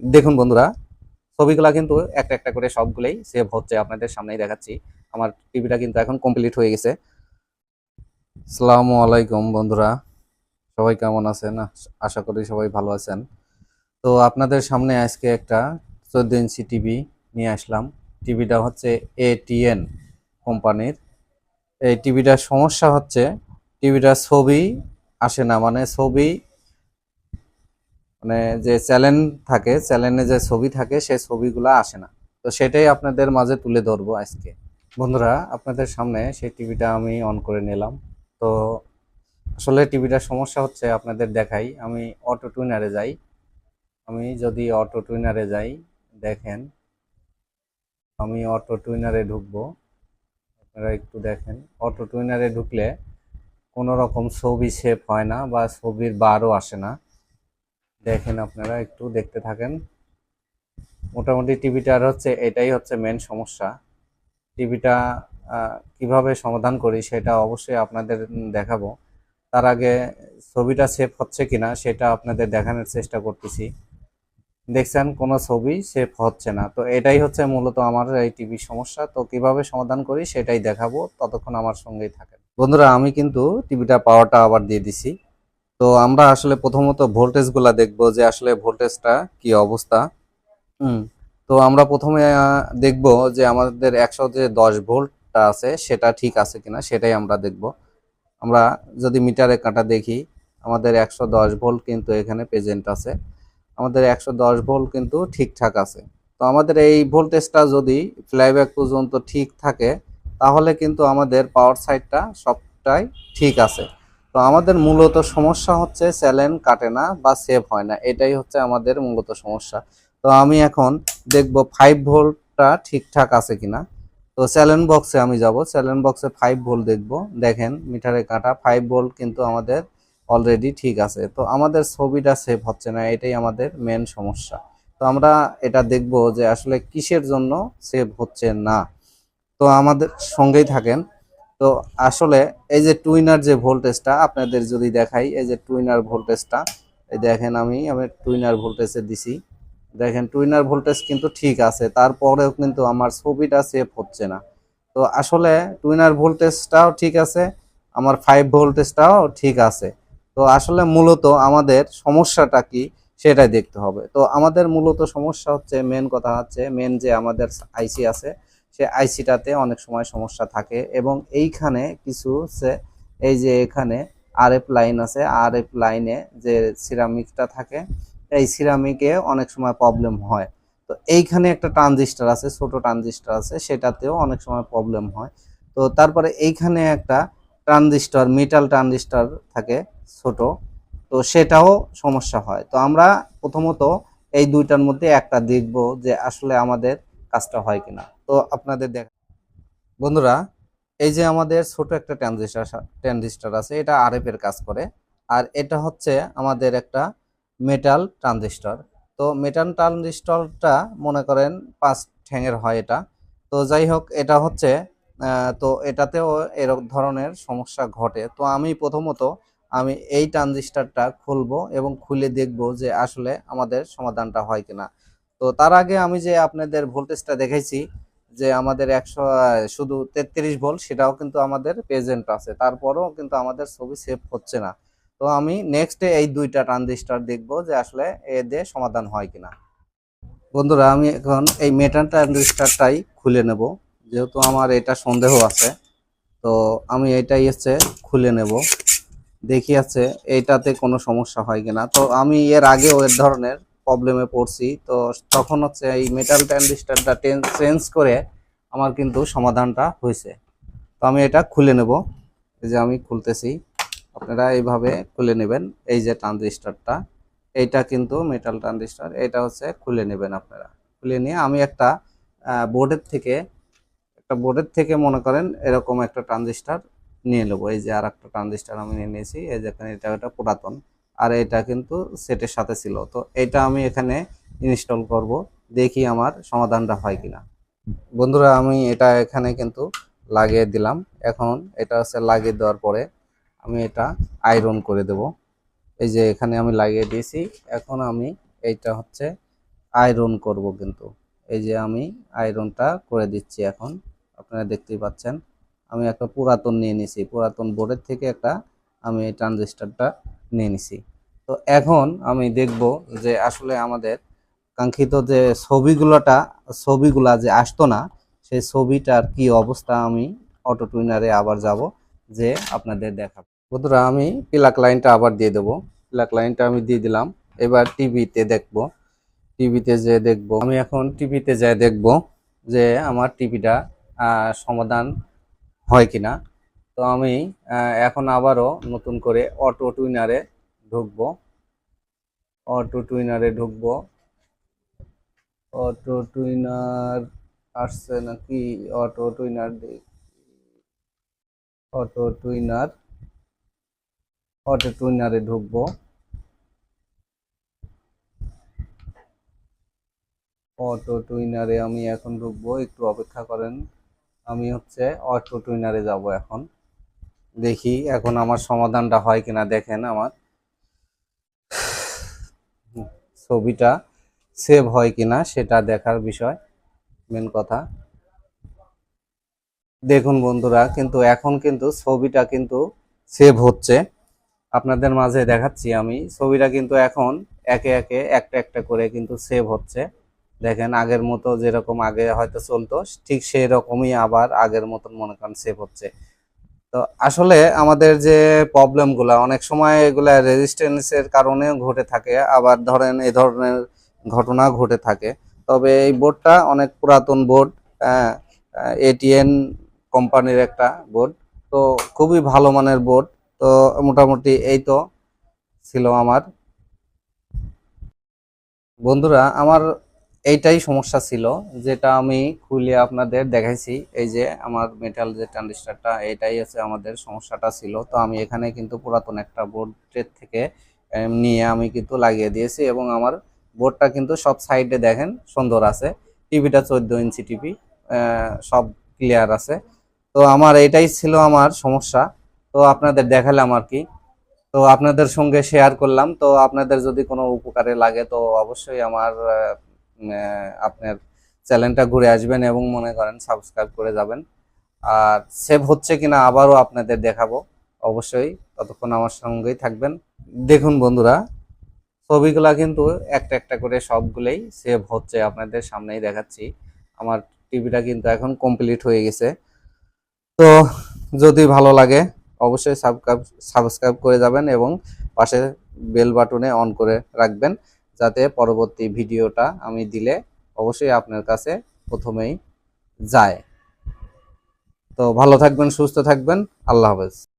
দেখুন বন্ধুরা, ছবিগুলা কিন্তু একটা একটা করে সবগুলোই সেভ হচ্ছে আপনাদের সামনেই দেখাচ্ছি। আমার টিভিটা কিন্তু এখন কমপ্লিট হয়ে গেছে। আসসালামু আলাইকুম বন্ধুরা, সবাই কেমন আছেন? আশা করি সবাই ভালো আছেন। তো আপনাদের সামনে আজকে একটা চোদ্দ ইঞ্চি টিভি নিয়ে আসলাম। টিভিটা হচ্ছে এটিএন কোম্পানির। এই টিভিটার সমস্যা হচ্ছে, টিভিটার ছবি আসে না মানে ছবি মানে যে চ্যানেল থাকে চ্যানেলে যে ছবি থাকে, সেই ছবিগুলো আসে না। তো সেটাই আপনাদের মাঝে তুলে ধরবো আজকে। বন্ধুরা, আপনাদের সামনে সেই টিভিটা আমি অন করে নিলাম। তো আসলে টিভিটার সমস্যা হচ্ছে আপনাদের দেখাই। আমি অটো টুইনারে যাই। আমি যদি অটো টুইনারে যাই, দেখেন, আমি অটো টুইনারে ঢুকবো। আপনারা একটু দেখেন অটো টুইনারে ঢুকলে কোনো রকম ছবি সেভ হয় না বা ছবির বারও আসে না। দেখেন আপনারা, একটু দেখতে থাকেন। মোটামুটি টিভিটার হচ্ছে, এটাই হচ্ছে মেন সমস্যা। টিভিটা কীভাবে সমাধান করি সেটা অবশ্যই আপনাদের দেখাবো। তার আগে ছবিটা সেভ হচ্ছে কিনা সেটা আপনাদের দেখানোর চেষ্টা করতেছি। দেখছেন, কোনো ছবি সেভ হচ্ছে না। তো এটাই হচ্ছে মূলত আমার এই টিভির সমস্যা। তো কীভাবে সমাধান করি সেটাই দেখাবো। ততক্ষণ আমার সঙ্গেই থাকেন। বন্ধুরা, আমি কিন্তু টিভিটা পাওয়ারটা আবার দিয়ে দিছি। তো আমরা আসলে প্রথমত ভোল্টেজগুলা দেখব যে আসলে ভোল্টেজটা কি অবস্থা। হুম, তো আমরা প্রথমে দেখব যে আমাদের একশো যে দশ ভোল্টটা আছে সেটা ঠিক আছে কিনা সেটাই আমরা দেখব। আমরা যদি মিটারে কাটা দেখি, আমাদের একশো দশ ভোল্ট কিন্তু এখানে প্রেজেন্ট আছে। আমাদের একশো দশ ভোল্ট কিন্তু ঠিকঠাক আছে। তো আমাদের এই ভোল্টেজটা যদি ফ্লাইব্যাক পর্যন্ত ঠিক থাকে, তাহলে কিন্তু আমাদের পাওয়ার সাইডটা সবটাই ঠিক আছে। তো আমাদের মূলত সমস্যা হচ্ছে স্যালেন কাটে না বা সেভ হয় না, এটাই হচ্ছে আমাদের মূলত সমস্যা। তো আমি এখন দেখব ফাইভ ভোল্টটা ঠিকঠাক আছে কিনা। তো স্যালেন বক্সে আমি যাব স্যালেন বক্সে ফাইভ ভোল্ট দেখব। দেখেন, মিটারে কাটা ফাইভ ভোল্ট কিন্তু আমাদের অলরেডি ঠিক আছে। তো আমাদের ছবিটা সেভ হচ্ছে না, এটাই আমাদের মেন সমস্যা। তো আমরা এটা দেখব যে আসলে কিসের জন্য সেভ হচ্ছে না। তো আমাদের সঙ্গেই থাকেন তো আসলে এই যে টুইনার যে ভোল্টেজটা আপনাদের যদি দেখাই, এই যে টুইনার ভোল্টেজটা, এই দেখেন আমি আমি টুইনার ভোল্টেজে দিছি। দেখেন, টুইনার ভোল্টেজ কিন্তু ঠিক আছে, তারপরেও কিন্তু আমার ছবিটা সেভ হচ্ছে না। তো আসলে টুইনার ভোল্টেজটাও ঠিক আছে, আমার ফাইভ ভোল্টেজটাও ঠিক আছে। তো আসলে মূলত আমাদের সমস্যাটা কি সেটাই দেখতে হবে। তো আমাদের মূলত সমস্যা হচ্ছে মেন কথা হচ্ছে মেন যে আমাদের আইসি আছে সে আইসিটাতে অনেক সময় সমস্যা থাকে এবং এইখানে কিছু এই যে এখানে আর এফ লাইন আছে আর এফ লাইনে যে সিরামিকটা থাকে, এই সিরামিকে অনেক সময় প্রবলেম হয়। তো এইখানে একটা ট্রানজিস্টার আছে, ছোট ট্রানজিস্টার আছে, সেটাতেও অনেক সময় প্রবলেম হয়। তো তারপরে এইখানে একটা ট্রানজিস্টর মেটাল ট্রানজিস্টর থাকে ছোট, তো সেটাও সমস্যা হয়। তো আমরা প্রথমত এই দুইটার মধ্যে একটা দেখব যে আসলে আমাদের কাজটা হয় কিনা। তো আপনাদের দেখ, বন্ধুরা, এই যে আমাদের ছোট একটা ট্রানজিস্টার ট্রানজিস্টার আছে, এটা আরএফ এর কাজ করে। আর এটা হচ্ছে আমাদের একটা মেটাল ট্রানজিস্টর। তো মেটাল ট্রানজিস্টরটা মনে করেন পাঁচ ঠ্যাঙের হয় এটা। তো যাই হোক, এটা হচ্ছে তো এটাতেও এরকম ধরনের সমস্যা ঘটে। তো আমি প্রথমত, আমি এই ট্রানজিস্টরটা খুলবো এবং খুলে দেখব যে আসলে আমাদের সমাধানটা হয় কিনা। তো তার আগে আমি যে আপনাদের ভোল্টেজটা দেখাইছি, যে আমাদের একশো, শুধু তেত্রিশ ভোল্ট সেটাও কিন্তু আমাদের প্রেজেন্ট আছে। তারপরেও কিন্তু আমাদের ছবি সেভ হচ্ছে না। তো আমি নেক্সটে এই দুইটা ট্রানজিস্টর দেখব যে আসলে এ দিয়ে সমাধান হয় কিনা। বন্ধুরা, আমি এখন এই মেটাল ট্রানজিস্টরটাই খুলে নেব। যেহেতু আমার এটা সন্দেহ আছে, তো আমি এটাই হচ্ছে খুলে নেব। দেখি আছে এইটাতে কোনো সমস্যা হয় কিনা। তো আমি এর আগেও এর ধরনের প্রবলেমে পড়ছি। তো তখন হচ্ছে এই মেটাল ট্রানজিস্টরটা চেঞ্জ করে আমার কিন্তু সমাধানটা হয়েছে। তো আমি এটা খুলে নেব। এই যে আমি খুলতেছি। আপনারা এইভাবে খুলে নেবেন। এই যে ট্রানজিস্টরটা এইটা কিন্তু মেটাল ট্রানজিস্টর এটা হচ্ছে খুলে নেবেন আপনারা। খুলে নিয়ে আমি একটা বোর্ডের থেকে, একটা বোর্ডের থেকে মনে করেন এরকম একটা ট্রানজিস্টর নিয়ে নেব। এই যে আর একটা ট্রানজিস্টর আমি নিয়ে নিয়েছি। এই যে এখানে এটা একটা পুরাতন। আর এটা কিন্তু সেটের সাথে ছিল। তো এটা আমি এখানে ইনস্টল করব, দেখি আমার সমাধানটা হয় কিনা। বন্ধুরা, আমি এটা এখানে কিন্তু লাগিয়ে দিলাম। এখন এটা হচ্ছে লাগিয়ে দেওয়ার পরে আমি এটা আয়রন করে দেব। এই যে এখানে আমি লাগিয়ে দিয়েছি। এখন আমি এইটা হচ্ছে আয়রন করব কিন্তু। এই যে আমি আয়রনটা করে দিচ্ছি এখন। আপনারা দেখতেই পাচ্ছেন, আমি একটা পুরাতন নিয়ে নিছি। পুরাতন বোর্ডের থেকে একটা আমি এই ট্রানজিস্টারটা নিয়ে নিছি। তো এখন আমি দেখব যে আসলে আমাদের কাঙ্ক্ষিত যে ছবিগুলোটা, ছবিগুলা যে আসতো না, সেই ছবিটার কি অবস্থা আমি অটো টুইনারে আবার যাব যে আপনাদের দেখাবো। বন্ধুরা, আমি প্লাক লাইনটা আবার দিয়ে দেবো। প্লাক লাইনটা আমি দিয়ে দিলাম। এবার টিভিতে দেখব। টিভিতে যে দেখব, আমি এখন টিভিতে যে দেখব যে আমার টিভিটা সমাধান হয় কিনা। তো আমি এখন আবারও নতুন করে অটো টুইনারে ঢুকবো। অটো টুইনারে ঢুকবো। অটো টুইনার আসছে নাকি? অটো টুইনার অটো টুইনার অটো টুইনারে ঢুকবো। অটো টুইনারে আমি এখন ঢুকবো, একটু অপেক্ষা করেন। আমি হচ্ছে অটো টুইনারে যাব এখন। দেখি এখন আমার সমাধানটা হয় কিনা, দেখেন আমার। ছবিটা সেভ হয় কিনা সেটা দেখার বিষয় মেন কথা। দেখুন বন্ধুরা, কিন্তু এখন কিন্তু ছবিটা কিন্তু সেভ হচ্ছে। আপনাদের মাঝে দেখাচ্ছি আমি। ছবিটা কিন্তু এখন একে একে একটা একটা করে কিন্তু সেভ হচ্ছে। দেখেন, আগের মতো যেরকম আগে হয়তো চলতো, ঠিক সেই রকমই আবার আগের মতন মনে করেন সেভ হচ্ছে। তো আসলে আমাদের যে প্রবলেমগুলো অনেক সময় এগুলা রেজিস্ট্যান্সের কারণেও ঘটে থাকে, আবার ধরেন এই ধরনের ঘটনা ঘটে থাকে। তবে এই বোর্ডটা অনেক পুরাতন বোর্ড এটিএন কোম্পানির একটা বোর্ড তো খুবই ভালো মানের বোর্ড তো মোটামুটি এই তো ছিল আমার। বন্ধুরা, আমার এইটাই সমস্যা ছিল, যেটা আমি খুলে আপনাদের দেখাইছি। এই যে আমার মেটাল যে ট্রানজিস্টারটা এটাই আছে আমাদের সমস্যাটা ছিল। তো আমি এখানে কিন্তু পুরাতন একটা বোর্ডের থেকে নিয়ে আমি কিন্তু লাগিয়ে দিয়েছি এবং আমার বোর্ডটা কিন্তু সব সাইডে দেখেন সুন্দর আছে। টিভিটা চোদ্দ ইঞ্চি টিভি সব ক্লিয়ার আছে। তো আমার এটাই ছিল আমার সমস্যা। তো আপনাদের দেখালাম আর কি। তো আপনাদের সঙ্গে শেয়ার করলাম। তো আপনাদের যদি কোনো উপকারে লাগে, তো অবশ্যই আমার আপনার চ্যানেলটা ঘুরে আসবেন এবং মনে করেন সাবস্ক্রাইব করে যাবেন। আর সেভ হচ্ছে কিনা আবারও আপনাদের দেখাবো। অবশ্যই ততক্ষণ আমার সঙ্গেই থাকবেন। দেখুন বন্ধুরা, ছবিগুলা কিন্তু একটা একটা করে সবগুলোই সেভ হচ্ছে আপনাদের সামনেই দেখাচ্ছি। আমার টিভিটা কিন্তু এখন কমপ্লিট হয়ে গেছে। তো যদি ভালো লাগে, অবশ্যই সাবস্ক্রাইব সাবস্ক্রাইব করে যাবেন এবং পাশে বেল বাটনে অন করে রাখবেন। যাতে পরবর্তী ভিডিওটা আমি দিলে অবশ্যই আপনার কাছে প্রথমেই যায়। তো ভালো থাকবেন, সুস্থ থাকবেন। আল্লাহ হাফেজ।